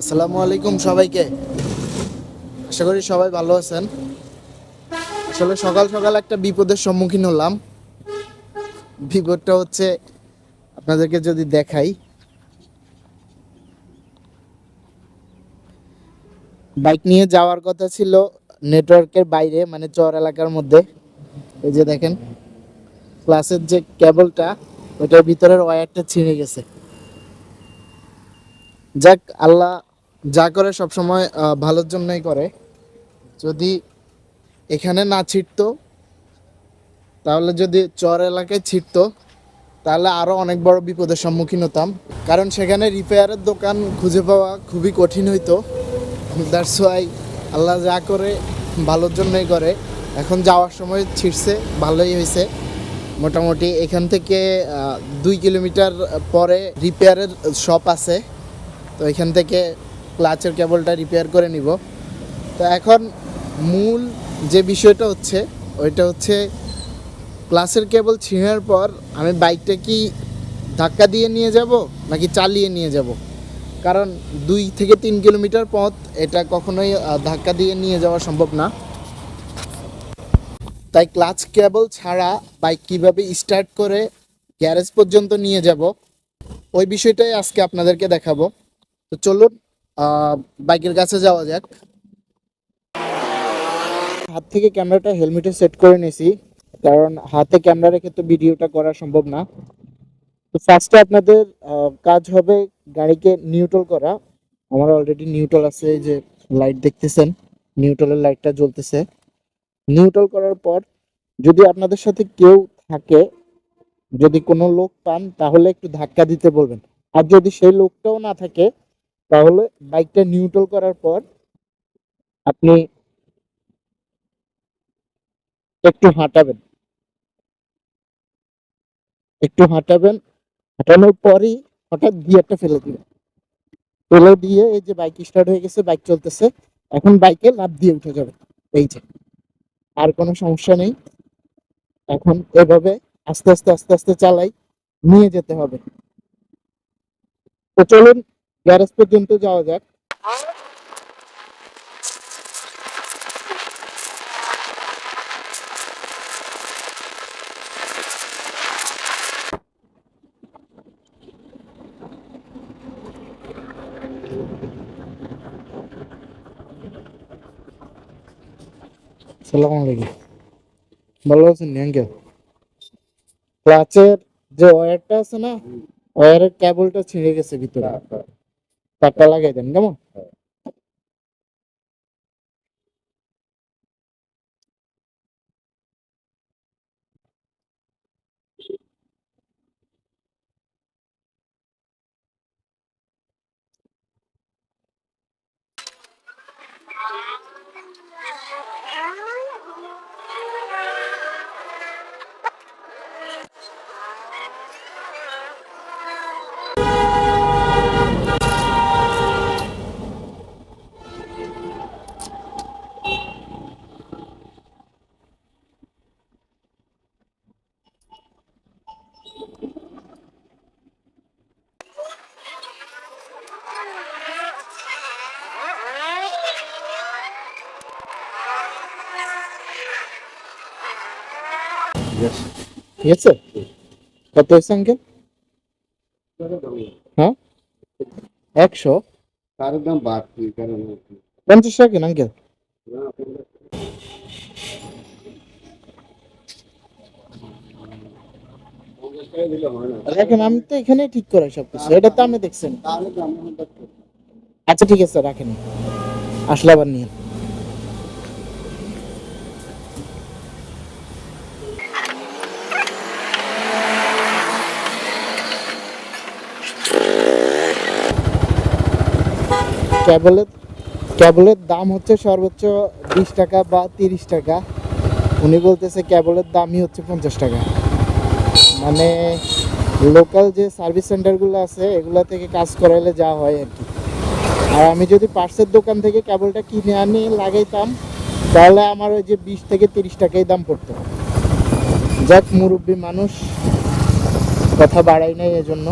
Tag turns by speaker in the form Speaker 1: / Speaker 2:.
Speaker 1: আসসালামু আলাইকুম সবাইকে। আশা করি সবাই ভালো আছেন। আসলে সকাল সকাল একটা বিপদের সম্মুখীন হলাম। বিপদটা হচ্ছে আপনাদেরকে যদি দেখাই। বাইক নিয়ে যাওয়ার কথা ছিল নেটওয়ার্কের বাইরে মানে চর এলাকার মধ্যে। এই যে দেখেন, ক্লাসের যে কেবলটা, ওটার ভিতরের ওয়্যারটা ছিঁড়ে গেছে। যাক, আল্লাহ যা করে সবসময় ভালোর জন্যই করে। যদি এখানে না ছিটতো, তাহলে যদি চর এলাকায় ছিটতো, তাহলে আরও অনেক বড় বিপদের সম্মুখীন হতাম। কারণ সেখানে রিপেয়ারের দোকান খুঁজে পাওয়া খুবই কঠিন হইতো। দ্যাটস ওয়াই আল্লাহ যা করে, ভালোর জন্যই করে। এখন যাওয়ার সময় ছিটছে, ভালোই হয়েছে মোটামুটি এখান থেকে দুই কিলোমিটার পরে রিপেয়ারের শপ আছে। তো এখান থেকে ক্লাচের কেবলটা রিপেয়ার করে নিব। তো এখন মূল যে বিষয়টা হচ্ছে, ওইটা হচ্ছে ক্লাসের কেবল ছিঁড়ার পর আমি বাইকটা কি ধাক্কা দিয়ে নিয়ে যাব নাকি চালিয়ে নিয়ে যাব? কারণ দুই থেকে তিন কিলোমিটার পথ এটা কখনোই ধাক্কা দিয়ে নিয়ে যাওয়া সম্ভব না। তাই ক্লাচ কেবল ছাড়া বাইক কীভাবে স্টার্ট করে গ্যারেজ পর্যন্ত নিয়ে যাব, ওই বিষয়টাই আজকে আপনাদেরকে দেখাবো। তো চলুন বাইকের কাছে যাওয়া যাক। হাত থেকে ক্যামেরাটা হেলমেটে সেট করে নিয়েছি কারণ হাতে ক্যামেরা রেখে তো ভিডিওটা করা সম্ভব না। তো ফার্স্টে আপনাদের কাজ হবে গাড়িকে নিউট্রাল করা। আমার অলরেডি নিউট্রাল আছে যে লাইট দেখতেছেন নিউট্রালের লাইটটা জ্বলতেছে। নিউট্রাল করার পর যদি আপনাদের সাথে কেউ থাকে, যদি কোনো লোক পান, তাহলে একটু ধাক্কা দিতে বলবেন। আর যদি সেই লোকটাও না থাকে তাহলে বাইকটা নিউট্রাল করার পর আপনি একটু হাঁটাবেন। একটু হাঁটাবেন, হাঁটানোর পরই হঠাৎ গিয়ারটা ফেলে দিবেন। ফেলে দিয়ে এই যে বাইক স্টার্ট হয়ে গেছে, বাইক চলতেছে, এখন বাইকে লাফ দিয়ে উঠে যাবে, এই যে। আর কোনো সমস্যা নেই। এখন এভাবে আস্তে আস্তে আস্তে আস্তে চালাই, নিয়ে যেতে হবে। তো চলুন গ্যারেজ পর্যন্ত যাওয়া যাক সালাম আলাইকুম ভালো আছেন আঙ্কেল ক্লাচের যে ওয়্যারটা আছে না ওয়্যারের কেবলটা ছিঁড়ে গেছে ভিতরে তারটা লাগাই দেন কেমন ঠিক আছে কত হয়েছে আঙ্কেল হ্যাঁ একশো
Speaker 2: তার দাম বাড়তি কারণ
Speaker 1: পঞ্চাশ টাকা আঙ্কেল
Speaker 2: পঞ্চাশ টাকা দিলে হয় না
Speaker 1: রাখেন আমি তো এখানে ঠিক করে সব কিছু এটা তো আপনি দেখছেন
Speaker 2: তাহলে দাম
Speaker 1: আচ্ছা ঠিক আছে রাখেন আসলে আবার নিয়ে কেবলের কেবলের দাম হচ্ছে সর্বোচ্চ বিশ টাকা বা তিরিশ টাকা। উনি বলতেছে কেবলের দামই হচ্ছে পঞ্চাশ টাকা। মানে লোকাল যে সার্ভিস সেন্টারগুলো আছে, এগুলো থেকে কাজ করাইলে যা হয় আর কি। আর আমি যদি পার্সের দোকান থেকে কেবলটা কিনে আনি, লাগাইতাম, তাহলে আমার ওই যে বিশ থেকে তিরিশ টাকাই দাম পড়তো। যাক, মুরব্বী মানুষ, কথা বাড়াই নাই এজন্য।